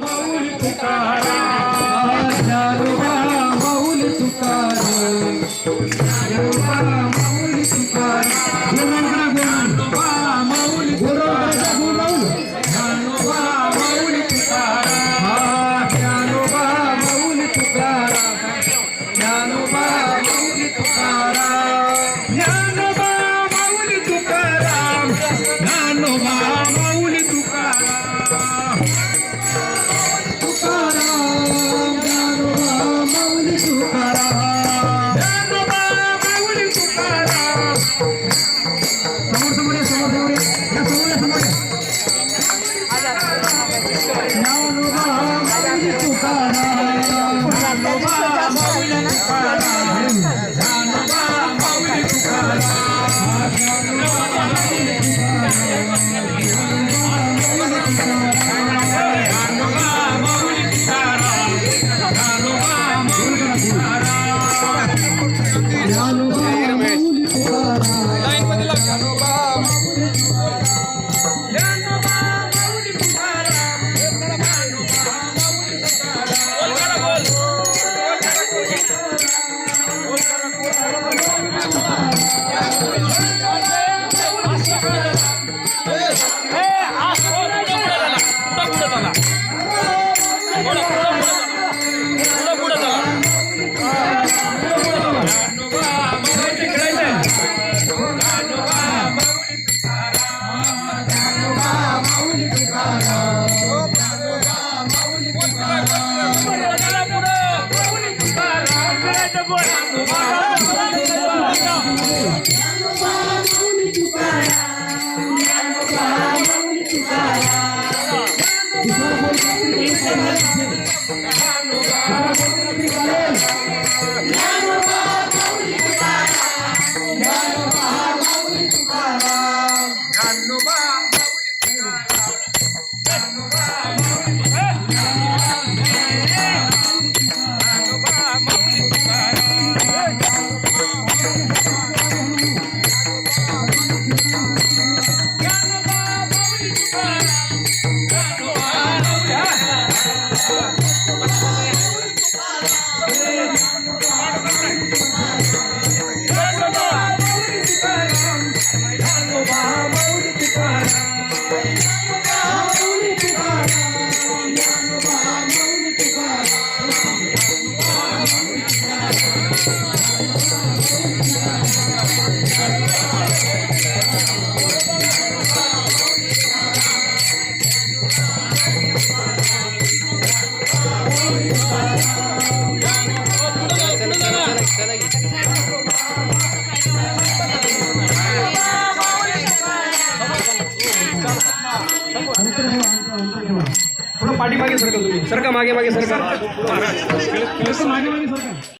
माऊल तुकारा चारुबा माऊल तुकारा যাচ্ছে थोडं पाठीमागे सरका तुम्ही. सरका मागे मागे सरका मागे मागे सरका